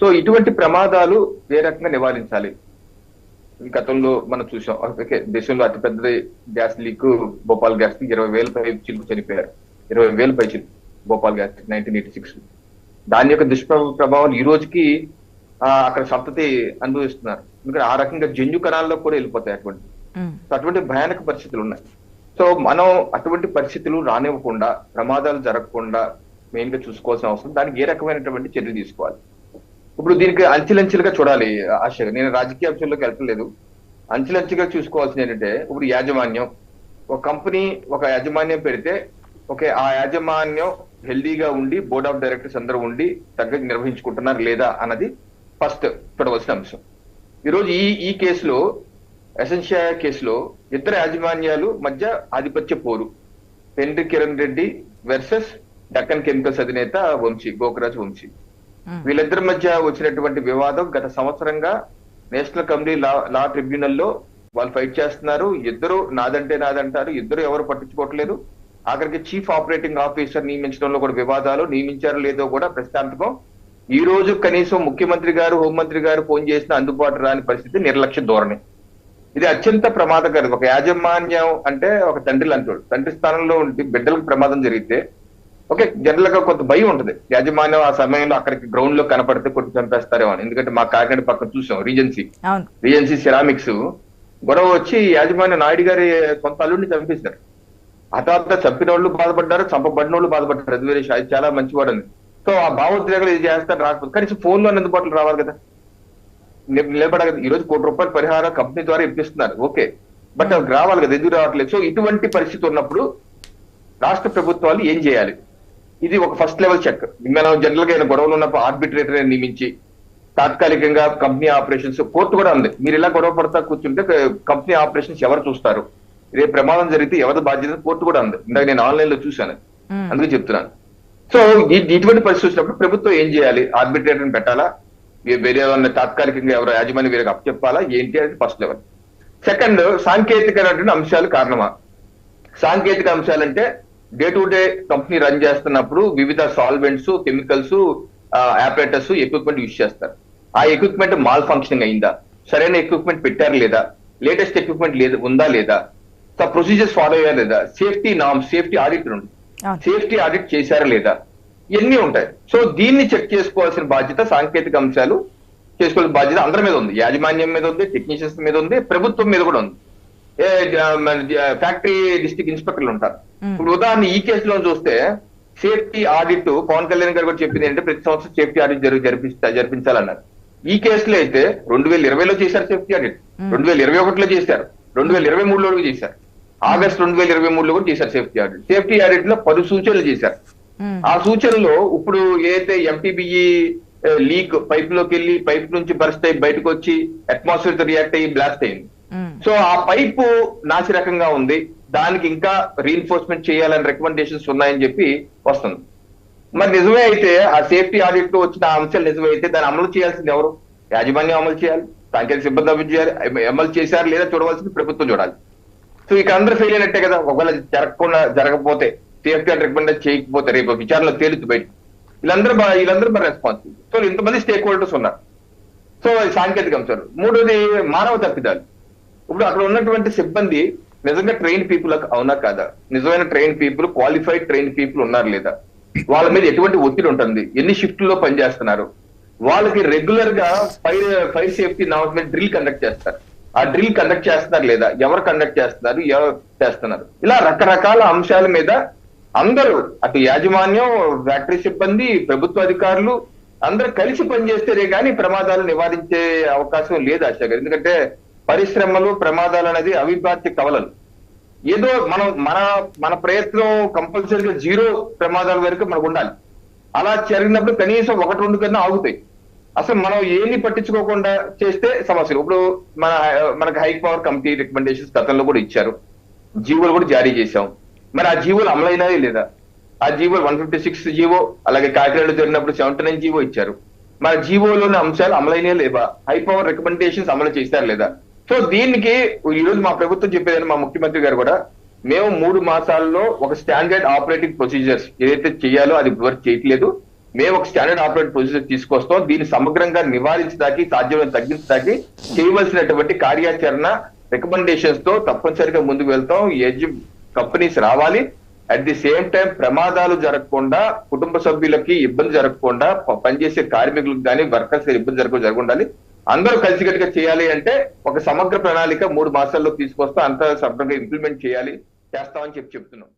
So ఇటువంటి ప్రమాదాలు ఏ రకంగా నివారించాలి? గతంలో మనం చూసాం. ఓకే దేశంలో అతిపెద్ద gas leak Bhopal gas leak ఇరవై వేల పై చిలుకు చనిపోయారు. ఇరవై వేల పై చిలుకు Bhopal gas nineteen eighty six దాని యొక్క దుష్ప్రభావాలు ఈ రోజుకి అక్కడ సంతతి అనుభవిస్తున్నారు. ఎందుకంటే ఆ రకంగా జన్యు కణాల్లో కూడా వెళ్ళిపోతాయి అటువంటి సో అటువంటి భయానక పరిస్థితులు ఉన్నాయి. సో మనం అటువంటి పరిస్థితులు రానివ్వకుండా ప్రమాదాలు జరగకుండా మెయిన్గా చూసుకోవాల్సిన అవసరం. దానికి ఏ రకమైనటువంటి చర్యలు తీసుకోవాలి? ఇప్పుడు దీనికి అంచెలంచెలుగా చూడాలి ఆశ. నేను రాజకీయ అంశంలోకి వెళ్ళలేదు అంచెలంచెలుగా చూసుకోవాల్సింది ఏంటంటే ఇప్పుడు యాజమాన్యం ఒక కంపెనీ ఒక యాజమాన్యం పెడితే ఓకే ఆ యాజమాన్యం హెల్దీగా ఉండి బోర్డ్ ఆఫ్ డైరెక్టర్స్ అందరూ ఉండి తగ్గ నిర్వహించుకుంటున్నారు లేదా అన్నది ఫస్ట్ చూడవలసిన అంశం. ఈరోజు ఈ ఈ కేసులో ఎసెన్షియా కేసులో ఇద్దరు యాజమాన్యాలు మధ్య ఆధిపత్య పోరు. పెండ్రి కిరణ్ రెడ్డి వెర్సెస్ డక్కన్ కెమికల్స్ అధినేత వంశీ గోకరాజ్ వంశీ. Hmm. వీళ్ళిద్దరి మధ్య వచ్చినటువంటి వివాదం గత సంవత్సరంగా నేషనల్ కమిటీ లా లా ట్రిబ్యునల్లో వాళ్ళు ఫైట్ చేస్తున్నారు. ఇద్దరు నాదంటే నాదంటారు. ఇద్దరు ఎవరు పట్టించుకోవట్లేదు. ఆఖరికి చీఫ్ ఆపరేటింగ్ ఆఫీసర్ నియమించడంలో కూడా వివాదాలు నియమించారో లేదో కూడా ప్రశ్నార్థకం. ఈ రోజు కనీసం ముఖ్యమంత్రి గారు హోంమంత్రి గారు ఫోన్ చేసిన అందుబాటు రాని పరిస్థితి నిర్లక్ష్య ధోరణి. ఇది అత్యంత ప్రమాదకరం. ఒక యాజమాన్యం అంటే ఒక తండ్రి అంటాడు తండ్రి స్థానంలో ఉండి బిడ్డలకు ప్రమాదం జరిగితే ఓకే జనరల్గా కొంత భయం ఉంటుంది. యాజమాన్యం ఆ సమయంలో అక్కడికి గ్రౌండ్లో కనపడితే కొట్టి చంపేస్తారేమో అని. ఎందుకంటే మా కాకినాడ పక్కన చూసాం రీజెన్సీ రీజెన్సీ సిరామిక్స్ గొడవ వచ్చి యాజమాన్య నాయుడు గారి కొంత అల్లుడిని చంపేశారు. ఆ తర్వాత చంపిన వాళ్ళు బాధపడ్డారు చంపబడిన వాళ్ళు బాధపడ్డారు. అది వేరే విషయం. అది చాలా మంచివాడని. సో ఆ భావోద్రేకాలు ఇది చేస్తారు రాకపోతే కనీసం ఫోన్లో అందుబాటులో రావాలి కదా. ని- నిలబడగ ఈ రోజు కోటి రూపాయల పరిహారం కంపెనీ ద్వారా ఇప్పిస్తున్నారు. ఓకే. బట్ అవి రావాలి కదా ఎందుకు రావట్లేదు? సో ఇటువంటి పరిస్థితి ఉన్నప్పుడు రాష్ట్ర ప్రభుత్వాలు ఏం చేయాలి? ఇది ఒక ఫస్ట్ లెవెల్ చెక్. మనం జనరల్గా గొడవలు ఉన్నప్పుడు ఆర్బిట్రేటర్ నియమించి తాత్కాలికంగా కంపెనీ ఆపరేషన్స్ కోర్టు కూడా ఉంది మీరు ఇలా గొడవ పడతా కూర్చుంటే కంపెనీ ఆపరేషన్స్ ఎవరు చూస్తారు? రేపు ప్రమాదం జరిగితే ఎవరి బాధ్యత కోర్టు కూడా ఉంది ఇందాక నేను ఆన్లైన్లో చూశాను. అందుకే చెప్తున్నాను. సో ఇటువంటి పరిస్థితి వచ్చినప్పుడు ప్రభుత్వం ఏం చేయాలి? ఆర్బిట్రేటర్ పెట్టాలా? వేరే ఏమన్నా తాత్కాలికంగా ఎవరో యాజమాన్య వీరికి అప్పచెప్పాలా? ఏంటి అనేది ఫస్ట్ లెవెల్ సెకండ్ సాంకేతికమైనటువంటి అంశాలు కారణమా? సాంకేతిక అంశాలంటే day to day company run చేస్తున్నప్పుడు వివిధ solvents chemicals operators equipment use చేస్తారు. ఆ ఎక్విప్మెంట్ మాల్ ఫంక్షనింగ్ అయిందా? సరైన ఎక్విప్మెంట్ పెట్టారు లేదా? లేటెస్ట్ ఎక్విప్మెంట్ లేదు ఉందా లేదా? సో ప్రొసీజర్స్ ఫాలో అయ్యారా లేదా? సేఫ్టీ నామ్ సేఫ్టీ ఆడిట్ ఉంది సేఫ్టీ ఆడిట్ చేశారా లేదా? ఇవన్నీ ఉంటాయి. సో దీన్ని చెక్ చేసుకోవాల్సిన బాధ్యత సాంకేతిక అంశాలు చేసుకోవాల్సిన బాధ్యత అందరి మీద ఉంది. యాజమాన్యం మీద ఉంది టెక్నీషియన్స్ మీద ఉంది ప్రభుత్వం మీద కూడా ఉంది. ఫ్యాక్టరీ డిస్ట్రిక్ట్ ఇన్స్పెక్టర్లు ఉంటారు. ఇప్పుడు ఉదాహరణ ఈ కేసులో చూస్తే సేఫ్టీ ఆడిట్ పవన్ కళ్యాణ్ గారు కూడా చెప్పింది ఏంటంటే ప్రతి సంవత్సరం సేఫ్టీ ఆడిట్ జరి జరిపిస్తా జరిపించాలన్నారు. ఈ కేసులో అయితే రెండు వేల ఇరవైలో చేశారు సేఫ్టీ ఆడిట్. రెండు వేల ఇరవై ఒకటిలో చేశారు. రెండు వేల ఇరవై మూడులో కూడా చేశారు. ఆగస్ట్ రెండు వేల ఇరవై మూడులో కూడా చేశారు సేఫ్టీ ఆడిట్. సేఫ్టీ ఆడిట్లో పలు సూచనలు చేశారు. ఆ సూచనలో ఇప్పుడు ఏదైతే ఎంపీబీఈ లీక్ పైప్లోకి వెళ్ళి పైప్ నుంచి బర్స్ట్ అయ్యి బయటకు వచ్చి అట్మాస్ఫియర్తో రియాక్ట్ అయ్యి బ్లాస్ట్ అయింది Hmm. సో ఆ పైపు నాసిరకంగా ఉంది. దానికి ఇంకా రీఎన్ఫోర్స్మెంట్ చేయాలని రికమెండేషన్స్ ఉన్నాయని చెప్పి వస్తుంది. మరి నిజమే అయితే ఆ సేఫ్టీ ఆడిట్లో వచ్చిన అంశాలు నిజమే అయితే దాన్ని అమలు చేయాల్సింది ఎవరు? యాజమాన్యం అమలు చేయాలి. సాంకేతిక సిబ్బంది అమలు చేయాలి. అమలు చేశారు లేదా చూడవలసింది ప్రభుత్వం చూడాలి. సో ఇక అందరూ ఫెయిల్ అయినట్టే కదా. ఒకవేళ జరగకుండా జరగకపోతే సేఫ్టీ అని రికమెండ్ చేయకపోతే రేపు విచారణలో తేలుతు బయట వీళ్ళందరూ వీళ్ళందరూ మరి రెస్పాన్సిబుల్ సో ఇంతమంది స్టేక్ హోల్డర్స్ ఉన్నారు. సో సాంకేతిక అంశాలు మూడోది మానవ తప్పిదాలు. ఇప్పుడు అక్కడ ఉన్నటువంటి సిబ్బంది నిజంగా ట్రైన్ పీపుల్ అవునా కాదా? నిజమైన train people qualified train people ఉన్నారు లేదా? వాళ్ళ మీద ఎటువంటి ఒత్తిడి ఉంటుంది? ఎన్ని షిఫ్ట్లో పనిచేస్తున్నారు? వాళ్ళకి రెగ్యులర్గా fire fire safety norms drill conduct చేస్తారు. ఆ డ్రిల్ కండక్ట్ చేస్తున్నారు లేదా? ఎవరు కండక్ట్ చేస్తున్నారు? ఎవరు చేస్తున్నారు? ఇలా రకరకాల అంశాల మీద అందరూ అటు యాజమాన్యం ఫ్యాక్టరీ సిబ్బంది ప్రభుత్వ అధికారులు అందరూ కలిసి పనిచేస్తేనే కానీ ప్రమాదాలు నివారించే అవకాశం లేదు ఆశా గారు. ఎందుకంటే పరిశ్రమలు ప్రమాదాలు అనేది అవిభాజ్య కవలలు. ఏదో మనం మన మన ప్రయత్నం కంపల్సరీగా జీరో ప్రమాదాల వరకు మనకు ఉండాలి. అలా జరిగినప్పుడు కనీసం ఒకటి రెండు కన్నా ఆగుతాయి. అసలు మనం ఏమి పట్టించుకోకుండా చేస్తే సమస్యలు. ఇప్పుడు మన మనకు హై పవర్ కమిటీ రికమెండేషన్స్ గతంలో కూడా ఇచ్చారు. జీవోలు కూడా జారీ చేశాం. మరి ఆ జీవోలు అమలైనవి లేదా? ఆ G O one fifty six G O అలాగే కాకినాడలో జరిగినప్పుడు సెవెంటీ నైన్ జీవో ఇచ్చారు. మన జీవోలోని అంశాలు అమలైనవి లేవా? హై పవర్ రికమెండేషన్స్ అమలు చేశారు లేదా? సో దీనికి ఈ రోజు మా ప్రభుత్వం చెప్పేదని మా ముఖ్యమంత్రి గారు కూడా మేము మూడు మాసాల్లో ఒక స్టాండర్డ్ ఆపరేటింగ్ ప్రొసీజర్స్ ఏదైతే చేయాలో అది వర్క్ చేయట్లేదు మేము ఒక స్టాండర్డ్ ఆపరేట్ ప్రొసీజర్ తీసుకొస్తాం దీన్ని సమగ్రంగా నివారించడానికి సాధ్యమైన తగ్గించడానికి చేయవలసినటువంటి కార్యాచరణ రికమెండేషన్స్తో తప్పనిసరిగా ముందుకు వెళ్తాం ఎడ్జ్ కంపెనీస్ రావాలి. అట్ ది సేమ్ టైం ప్రమాదాలు జరగకుండా కుటుంబ సభ్యులకి ఇబ్బంది జరగకుండా పనిచేసే కార్మికులకు కానీ వర్కర్స్ ఇబ్బంది జరగకుండా జరగకుండాలి అందరూ కలిసికట్టుగా చేయాలి అంటే ఒక సమగ్ర ప్రణాళిక మూడు మాసాల్లో తీసుకొస్తా అంత సమగ్రంగా ఇంప్లిమెంట్ చేయాలి చేస్తామని చెప్పి చెప్తున్నాం.